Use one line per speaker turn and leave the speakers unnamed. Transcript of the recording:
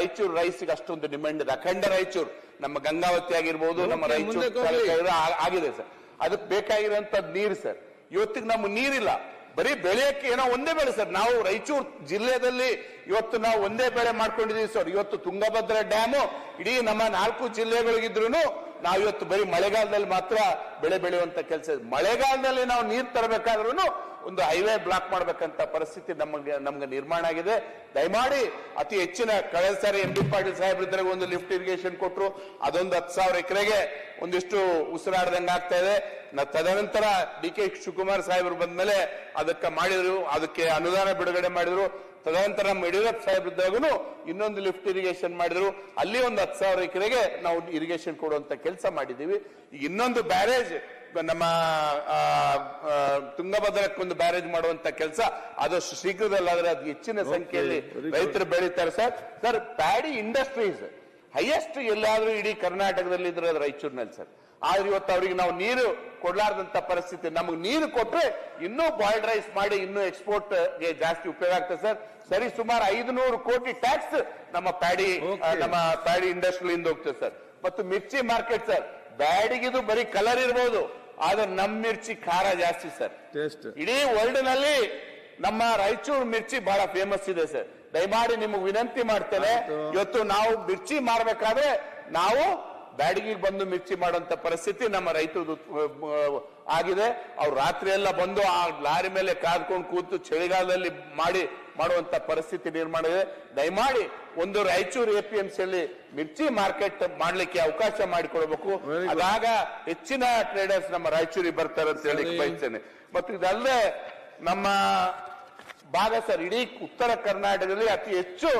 ರಾಯಚೂರು ರೈಸ್ಗೆ ಅಷ್ಟೊಂದು ಡಿಮ್ಯಾಂಡ್ ಇದೆ. ಅಖಂಡ ರಾಯಚೂರು ನಮ್ಮ ಗಂಗಾವತಿ ಆಗಿರ್ಬೋದು ನಮ್ಮ ರಾಯಚೂರು ಆಗಿದೆ ಸರ್. ಅದಕ್ಕೆ ಬೇಕಾಗಿರೋಂಥದ್ದು ನೀರು ಸರ್. ಇವತ್ತಿಗೆ ನಮ್ಗೆ ನೀರಿಲ್ಲ. ಬರೀ ಬೆಳೆಯಕ್ಕೆ ಏನೋ ಒಂದೇ ಬೆಳೆ ಸರ್. ನಾವು ರಾಯಚೂರು ಜಿಲ್ಲೆಯಲ್ಲಿ ಇವತ್ತು ನಾವು ಒಂದೇ ಬೆಳೆ ಮಾಡ್ಕೊಂಡಿದ್ದೀವಿ ಸರ್. ಇವತ್ತು ತುಂಗಭದ್ರಾ ಡ್ಯಾಮು, ಇಡೀ ನಮ್ಮ ನಾಲ್ಕು ಜಿಲ್ಲೆಗಳಿಗಿದ್ರು ನಾವು ಇವತ್ತು ಬರೀ ಮಳೆಗಾಲದಲ್ಲಿ ಮಾತ್ರ ಬೆಳೆ ಬೆಳೆಯುವಂತ ಕೆಲಸ ಮಳೆಗಾಲದಲ್ಲಿ ನಾವು ನೀರು ತರಬೇಕಾದ್ರೂ ಒಂದು ಹೈವೇ ಬ್ಲಾಕ್ ಮಾಡ್ಬೇಕಂತ ಪರಿಸ್ಥಿತಿ ನಮಗೆ, ನಮ್ಗೆ ನಿರ್ಮಾಣ ಆಗಿದೆ. ದಯಮಾಡಿ ಅತಿ ಹೆಚ್ಚಿನ ಕಳೆದ ಸಾರಿ ಎಂ ಬಿ ಪಾಟೀಲ್ ಸಾಹೇಬ್ರಿದ್ದಾಗ ಒಂದು ಲಿಫ್ಟ್ ಇರಿಗೇಷನ್ ಕೊಟ್ಟರು ಅದೊಂದು ಹತ್ತು ಸಾವಿರ ಎಕರೆಗೆ ಒಂದಿಷ್ಟು ಉಸಿರಾಡ್ದಂಗೆ ಆಗ್ತಾ ಇದೆ. ತದನಂತರ ಡಿ ಕೆ ಶಿವಕುಮಾರ್ ಸಾಹೇಬರು ಬಂದ್ಮೇಲೆ ಅದಕ್ಕೆ ಮಾಡಿದ್ರು, ಅದಕ್ಕೆ ಅನುದಾನ ಬಿಡುಗಡೆ ಮಾಡಿದ್ರು. ತದನಂತರ ನಮ್ಮ ಯಡಿಯೂರಪ್ಪ ಸಾಹೇಬ್ರಿದ್ದಾಗೂ ಇನ್ನೊಂದು ಲಿಫ್ಟ್ ಇರಿಗೇಷನ್ ಮಾಡಿದ್ರು. ಅಲ್ಲಿ ಒಂದು ಹತ್ತು ಸಾವಿರ ಎಕರೆಗೆ ನಾವು ಇರಿಗೇಷನ್ ಕೊಡುವಂತ ಕೆಲಸ ಮಾಡಿದ್ದೀವಿ. ಇನ್ನೊಂದು ಬ್ಯಾರೇಜ್ ನಮ್ಮ ತುಂಗಭದ್ರಕ್ಕೊಂದು ಬ್ಯಾರೇಜ್ ಮಾಡುವಂತ ಕೆಲಸ ಆದಷ್ಟು ಶೀಘ್ರದಲ್ಲಾದ್ರೆ ಅದು ಹೆಚ್ಚಿನ ಸಂಖ್ಯೆಯಲ್ಲಿ. ರೈತರು ಬೆಳೀತಾರೆ sir. Sir paddy industries highest ಎಲ್ಲಾದ್ರೂ ಇಡೀ ಕರ್ನಾಟಕದಲ್ಲಿ ಇದ್ರೆ ಅದು ರಾಯಚೂರಿನಲ್ಲಿ ಸರ್. ಆದ್ರೆ ಇವತ್ತು ಅವ್ರಿಗೆ ನಾವು ನೀರು ಕೊಡ್ಲಾರ್ದಂತ ಪರಿಸ್ಥಿತಿ ನಮಗೆ ನೀರು ಕೊಟ್ಟರೆ ಇನ್ನೂ ಬಾಯ್ಲ್ಡ್ ರೈಸ್ ಮಾಡಿ ಇನ್ನೂ ಎಕ್ಸ್ಪೋರ್ಟ್ಗೆ ಜಾಸ್ತಿ ಉಪಯೋಗ ಆಗ್ತದೆ ಸರ್. ಸರಿ ಸುಮಾರು ಐದುನೂರು ಕೋಟಿ ಟ್ಯಾಕ್ಸ್ ನಮ್ಮ ಪ್ಯಾಡಿ ನಮ್ಮ ಪ್ಯಾಡಿ ಇಂಡಸ್ಟ್ರಿ ಇಂದ ಹೋಗ್ತದೆ ಸರ್. ಮತ್ತು ಮಿರ್ಚಿ ಮಾರ್ಕೆಟ್ ಸರ್ ಬ್ಯಾಡಿಗಿದು ಬರೀ ಕಲರ್ ಇರ್ಬೋದು ಆದ್ರೆ ನಮ್ ಮಿರ್ಚಿ ಖಾರ ಜಾಸ್ತಿ ಸರ್.
ಟೇಸ್ಟ್
ಇಡೀ ವರ್ಲ್ಡ್ನಲ್ಲಿ ನಮ್ಮ ರಾಯಚೂರು ಮಿರ್ಚಿ ಬಹಳ ಫೇಮಸ್ ಇದೆ ಸರ್. ದಯಮಾಡಿ ನಿಮಗೆ ವಿನಂತಿ ಮಾಡ್ತೇನೆ. ಇವತ್ತು ನಾವು ಮಿರ್ಚಿ ಮಾರಬೇಕಾದ್ರೆ ನಾವು ಬ್ಯಾಡಗಿಗೆ ಬಂದು ಮಿರ್ಚಿ ಮಾಡುವಂತ ಪರಿಸ್ಥಿತಿ ನಮ್ಮ ರೈತರದು ಆಗಿದೆ. ಅವ್ರು ರಾತ್ರಿ ಎಲ್ಲ ಬಂದು ಆ ಲಾರಿ ಮೇಲೆ ಕಾದ್ಕೊಂಡು ಕೂತು ಚಳಿಗಾಲದಲ್ಲಿ ಮಾಡಿ ಮಾಡುವಂತ ಪರಿಸ್ಥಿತಿ ನಿರ್ಮಾಣ ಇದೆ ದಯಮಾಡಿ ಒಂದು ರಾಯಚೂರು ಎ ಪಿ ಎಂ ಸಿಯಲ್ಲಿ ಮಿರ್ಚಿ ಮಾರ್ಕೆಟ್ ಮಾಡ್ಲಿಕ್ಕೆ ಅವಕಾಶ ಮಾಡಿಕೊಡ್ಬೇಕು. ಅದಾಗ ಹೆಚ್ಚಿನ ಟ್ರೇಡರ್ಸ್ ನಮ್ಮ ರಾಯಚೂರಿಗೆ ಬರ್ತಾರೆ ಅಂತ ಹೇಳಿ. ಬಯಸ್ತೇನೆ. ಮತ್ತು ಇದಲ್ಲದೆ ನಮ್ಮ ಭಾಗ ಸರ್ ಇಡೀ ಉತ್ತರ ಕರ್ನಾಟಕದಲ್ಲಿ ಅತಿ ಹೆಚ್ಚು